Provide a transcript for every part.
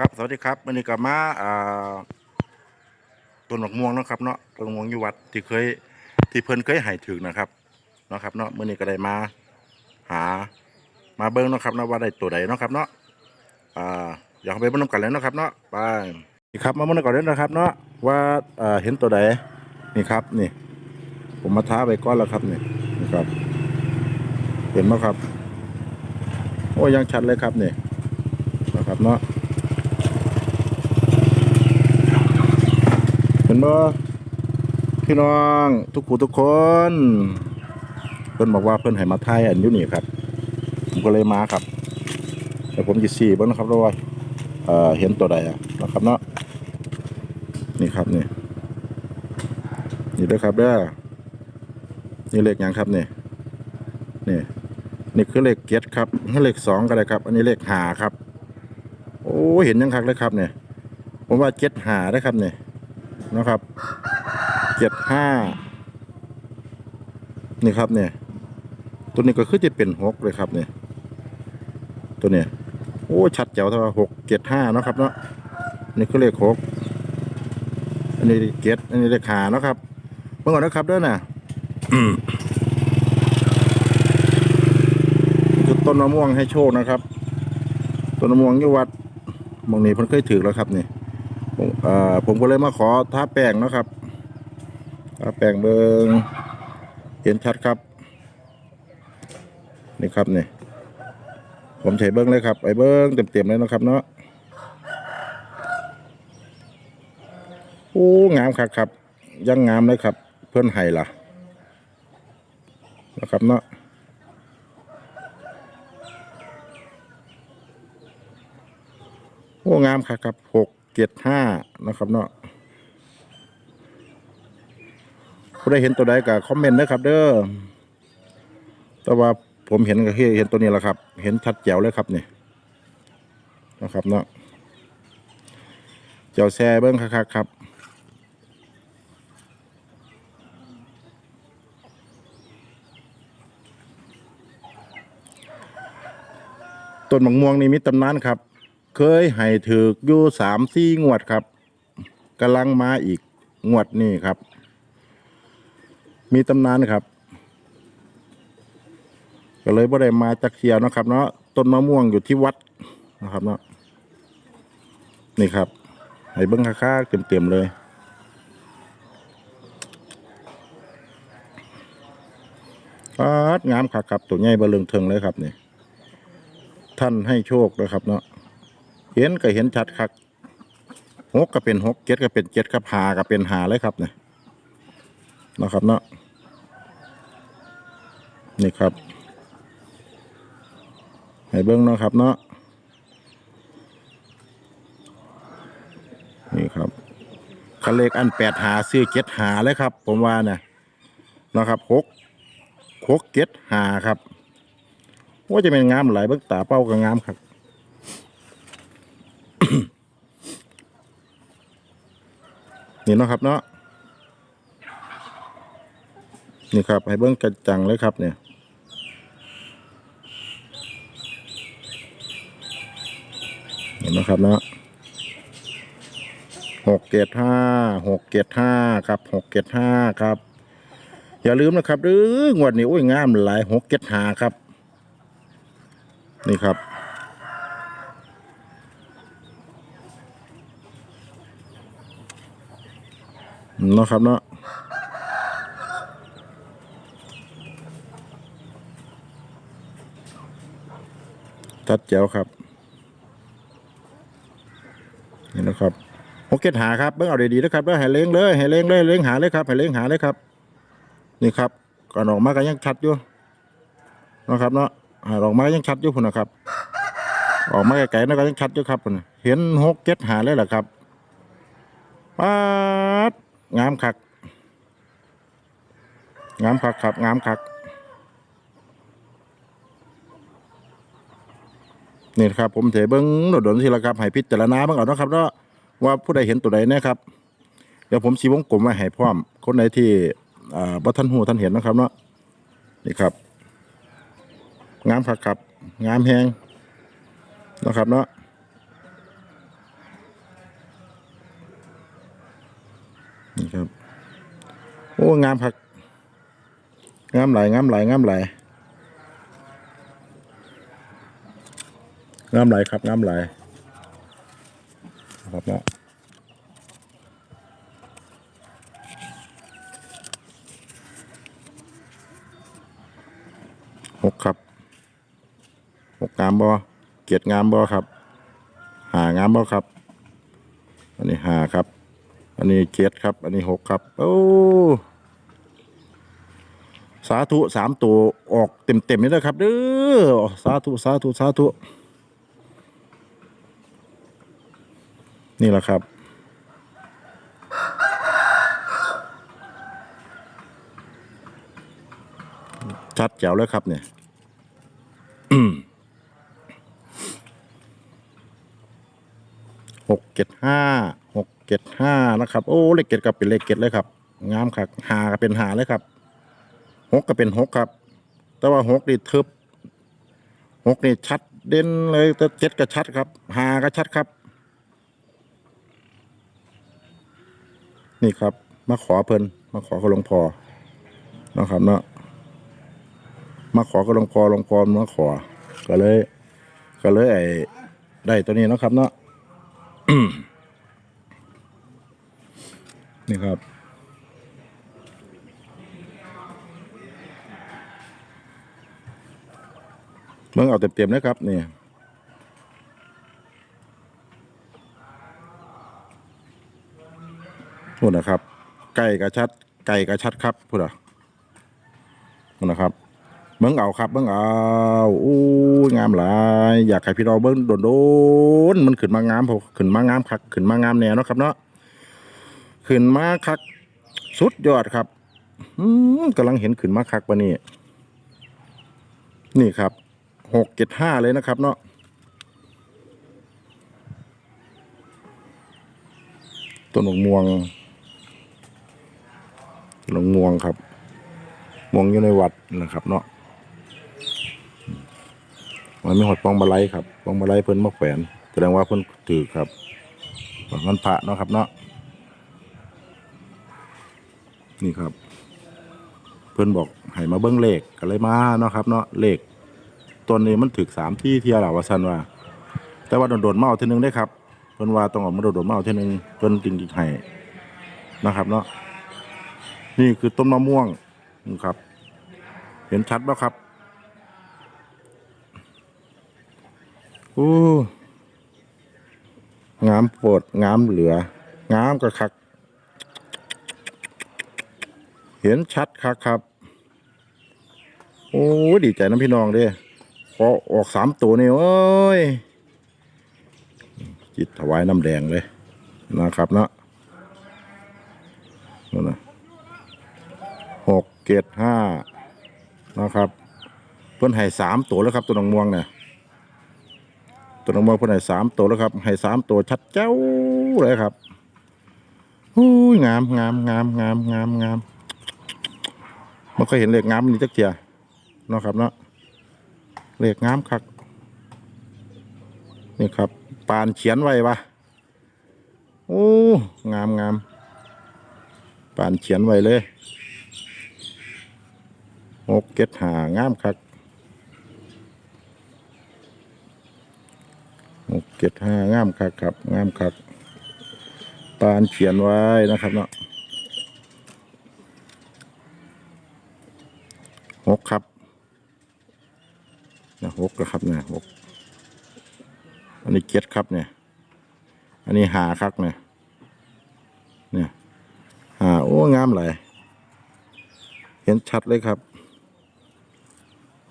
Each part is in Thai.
ครับ สวัสดีครับวันนี้ก็มาอ่าต้นหมกม่วงนะครับเนาะต้นหมกม่วงอยู่วัดที่เคยที่เพิ่นเคยให้ถึงนะครับเนาะครับเนาะมื้อนี้ก็ได้มา หามาเบิ่งเนาะครับเนาะว่าได้ตัวใดเนาะครับเนาะอ่าอยากไปเบิ่งนำกันเลยเนาะครับเนาะไปนี่ครับมาเบิ่งก่อนเลยนะครับเนาะว่าอ่าเห็นตัวใดนี่ครับนี่ ผมมาท้าไปก้อนแล้วครับนี่นี่ครับ เห็นไหมครับ โอ้ยังชัดเลยครับนี่นะครับเนาะ ห็นบ่พี่น้องทุกผู้ทุกคน เพิ่นบอกว่าเพิ่นให้มาถ่ายอันยู่นี่ครับ ผมก็เลยมาครับแต่ผมจะสี่เบิ่งนะครับด้ว่าเอ่อเห็นตัวใดอะนะครับเนาะนี่ครับนี่นี่ด้อครับเด้อนี่เลขยังครับนี่นี่นี่คือเลขเจ็ดครับนี่เลขสองก็ได้ครับ อันนี้เลขหาครับ โอ้เห็นยังคักเลยครับเนี่ยผมว่าเจ็ดหาได้ครับเนี่ย นะครับเจ็ดห้านี่ครับเนี่ย ตัวนี้ก็คือจะเป็นหกเลยครับเนี่ย ตัวเนี้ยโอ้ชัดเจ๋วเท่าหกเจ็ดห้านะครับเนาะนี่คือเลขหกอันนี้เจ็ดอันนี้เลขหาเนาะครับเมื่อก่อนนะครับด้วยน่ะคือต้นมะม่วงให้โชคนะครับ ต้นมะม่วงยู่วัดมองนี้เพิ่นเคยถือแล้วครับนี่ ผมก็เลยมาขอทาแป้งนะครับทาแป้งเบิงเห็นชัดครับ นี่ครับนี่ผมใช้เบิ้งเลยครับไปเบิ้งเต็มๆเลยนะครับเนาะโอ้งามครับครับ ยังงามเลยครับ เพื่อนไห้ล่ะนะครับเนาะโอ้งามครับครับหก เจ็ดห้านะครับเนาะผู้ใดเห็นตัวใดก็คอมเมนต์นะครับ เด้อแต่ว่าผมเห็นก็คือเห็นตัวนี้แหละครับ เห็นชัดแจ๋วเลยครับนี่นะครับเนาะเจ้าแซ่เบิ้งคักๆครับต้นมะม่วงนี่มีตำนานครับ เคยให้ถือกอยู่สามสี่งวดครับกำลังมาอีกงวดนี่ครับ มีตำนานครับ ก็เลยบ่ได้มาจากเขียวนะครับ เนาะต้นมะม่วงอยู่ที่วัดนะครับ เนาะนี่ครับให้เบิ้งค่าๆเต็มๆเลยปาดงามคักครับตัวใหญ่เบะเลงเทิงเลยครับนี่ท่านให้โชคนะครับเนาะ เห็นก็เห็นชัดครับหกก็เป็นหกเจ็ดก็เป็นเจ็ดครับหาก็เป็นหาเลยครับเนี่ยนะครับเนาะนี่ครับให้เบิ้งเนาะครับเนาะนี่ครับคันเลขอันแปดหาซื้อเจ็ดหาเลยครับ ผมว่าเนี่ยนะครับหกหกเจ็ดหาครับว่าจะเป็นงามหลายเบิ้งตาเป้าก็งามครับ นี่เนาะครับเนาะนี่ครับ ให้เบิ้งกระจังเลยครับเนี่ยเห็นนะครับเนาะหกเกตห้าหกเกตห้าครับหกเกตห้าครับ อย่าลืมนะครับหรืองวดนี้โอ้ยงามหลายหกเกตห้าครับ นี่ครับ เนาะครับเนาะตัดแจ๋วครับ นี่นะครับโอเคหาครับเบิ่งเอาดีๆนะครับเบิ่งให้เล้งเลยให้เล้งเลยเล้งหาเลยครับให้เล้งหาเลยครับ นี่ครับก่อนออกมาก็ยังชัดอยู่นะครับเนาะอ่าออกมาก็ยังชัดอยู่พุ่นะครับ ออกมาไกลๆนั่นก็ยังชัดอยู่ครับพุ่นะเห็นหกเจ็ดหาเลยเหรอครับป๊าด งามคักงามคักครับงามคักนี่ครับผมเถเบิ้งโดดๆทีละครับให้พิจารณาบ้างเอานะครับเนาะว่าผู้ใดเห็นตัวใดนะครับ เดี๋ยวผมสีวงกลมมาให้พร้อม คนใดที่อ่าบ่ท่านหูท่านเห็นนะครับเนาะนี่ครับ งามคักครับ งามแหงนะครับเนาะ นี่ครับ โอ้งามผักงามไหลงามไหลงามไหลงามไหลครับงามไหลครับเนาะหกครับหกงามบ่เกียรติงามบ่ครับ หางามบ่ครับ อันนี้หาครับ อันนี้เกียรติครับ อันนี้หกครับ โอ้ สาธุสามตัวออกเต็มเต็มๆนี่นะครับเด้อสาธุสาธุสาธุนี่แหละครับ ชัดแจ๋วเลยครับเนี่ยหกเจ็ดห้าหกเจ็ดห้านะครับ โอ้เลขเจ็ดก็เป็นเลขเจ็ดเลยครับ งามครับหาเป็นหาเลยครับ หกก็เป็นหกครับ แต่ว่าหกนี่ทึบหกนี่ชัดเด่นเลยแต่เจ็ดก็ชัดครับหาก็ชัดครับ นี่ครับ มาขอเพิ่นมาขอกับหลวงพ่อนะครับเนาะมาขอกับหลวงพ่อหลวงพ่อมาขอ ก็เลย ก็เลยไอ้ได้ตัวนี้นะครับเนาะนี่ครับ เบิ่งเอาเต็มๆนะครับนี่พูดนะครับ ไก่กระชัด ไก่กระชัดครับพูดอะพูดนะครับเบิ่งเอาครับเบิ่งเอาอู้ยงามหลายอยากให้พี่น้องเบิ่งโดนๆมันขึ้นมางามพอขึ้นมางามคักขึ้นมางามแนวเนาะครับเนาะขึ้นมาคักสุดยอดครับอืมกำลังเห็นขึ้นมาคักปะนี่นี่ครับ หกเจ็ดห้าเลยนะครับเนาะต้นหม่วงต้นม่วงครับม่วงอยู่ในวัดนะครับ เนาะมันมีหอดปองบะไลครับปองบะไลเพิ่นมาแขวนแสดงว่าเพิ่นถือครับมันพระเนาะครับเนาะนี่ครับ เพิ่นบอกให้มาเบิ้งเลขก็เลยมาเนาะครับ เนาะเลข ตัวนี้มันถึกสามที่เทียหล่าว่าซันว่า แต่ว่าโดนๆเมาเอาเทีนึงได้ครับเพิ่นว่าต้องออกมาโดนๆเมาเอาเทีนึงเพิ่นกินกินไห้นะครับ เนาะนี่คือต้นมะม่วงนะครับ เห็นชัดป่ะครับโอ้งามโปรดงามเหลืองามกระคัก เห็นชัดครับครับ โอ้ดีใจนะพี่น้องเด้ พอออกสามตัวนี่โอ้ยจิตถวายน้ำแดงเลยนะครับเนาะนั่นนะหกเกตห้านะครับ เพิ่นให้สามตัวแล้วครับ ตัวน้องม่วงเนี่ยตัวน้องม่วงเพิ่นให้สามตัวแล้วครับ ให้สามตัวชัดเจ้าเลยครับโอ้ยงามงามงามงามงามงามมันเคยเห็นเล็กงามนี่จักเทียนะครับเนาะ เล็กงามคักนี่ครับปานเขียนไว้ปะโอ้งามงามปานเขียนไว้เลยหกเก็ดหางามคักหกเก็ดห้างามคักครับงามคักปานเขียนไว้นะครับเนาะหกครับ นะหกนะครับเนี่ยหกอันนี้เจ็ดครับเนี่ย อันนี้หาครับเนี่ยเนี่ยหาโอ้งามหลายเห็นชัดเลยครับ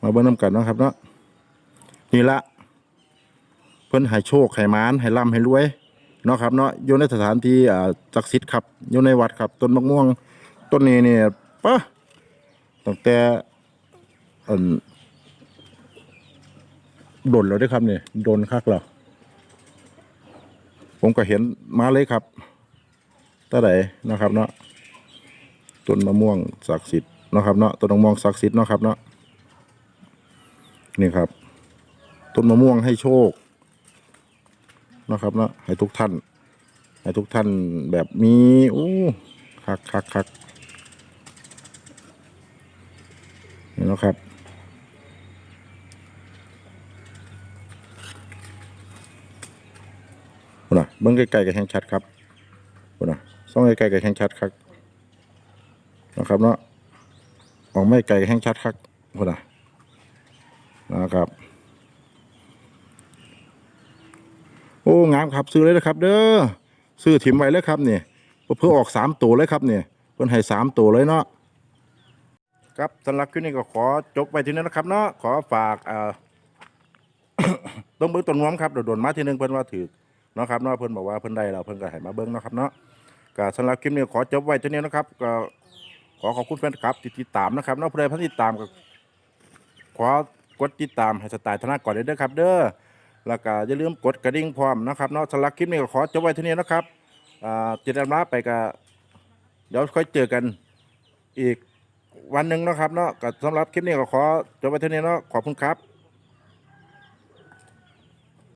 มาเบิ้งน้ำกันเนาะครับเนาะนี่ละเพิ่นให้โชคให้มานให้ร่ำให้รวยเนาะครับเนาะอยู่ในสถานที่อ่าศักดิ์สิทธิ์ครับอยู่ในวัดครับต้นมะม่วงต้นนี้เนี่ยปะตั้งแต่อัน โดนแล้วด้วยครับเนี่ยโดนคักแล้วผมก็เห็นมาเลยครับตาไหนนะครับเนาะต้นมะม่วงศักดิ์สิทธิ์นะครับเนาะต้นมะม่วงศักดิ์สิทธิ์นะครับเนาะนี่ครับ ต้นมะม่วงให้โชคนะครับเนาะให้ทุกท่าน ให้ทุกท่านแบบมีโอ้คักคักคักนี่แล้วครับ พุ่นน่ะเบิ่งใกล้ๆกับแห้งชัดครับพุ่นน่ะส่องใกล้ๆกับแห้งชัดครับนะครับเนาะออกไม่ไกลกับแห้งชัดครับพุ่นน่ะนะครับโอ้งามครับซื้อเลยนะครับ เด้อซื้อถิ่มไว้เลยครับเนี่ยเพื่อออกสามตัวเลยครับเนี่ยเพิ่นให้สามตัวเลยเนาะครับสำหรับคลิปนี้ก็ขอจบไปที่นี้นะครับเนาะขอฝากเอ่อ ต้องเบิ้งต้นงวมครับโดดๆมาทีหนึงเพิ่อนว่าถือ เนาะครับเนาะเพิ่นบอกว่าเพิ่นได้แล้วเพิ่นก็ให้มาเบิ้งเนาะครับเนาะก็สำหรับคลิปนี้ขอจบไว้เที่นี้นะครับก็ขอขอบคุณแฟนคลับที่ติดตามนะครับเนาะผู้ใดเพิ่นติดตามก็ขอกดติดตามให้สไตล์ธนาก่อนเด้อครับ เด้อแล้วก็อย่าลืมกดกระดิ่งพร้อมนะครับเนาะสำหรับคลิปนี้ก็ขอจบไว้เท่านี้นะครับอ่าจิตรมาไปก็เดี๋ยวค่อยเจอกันอีกวันหนึ่งนะครับเนาะก็สำหรับคลิปนี้ก็ขอจบไว้เท่านี้เนาะขอบคุณครับ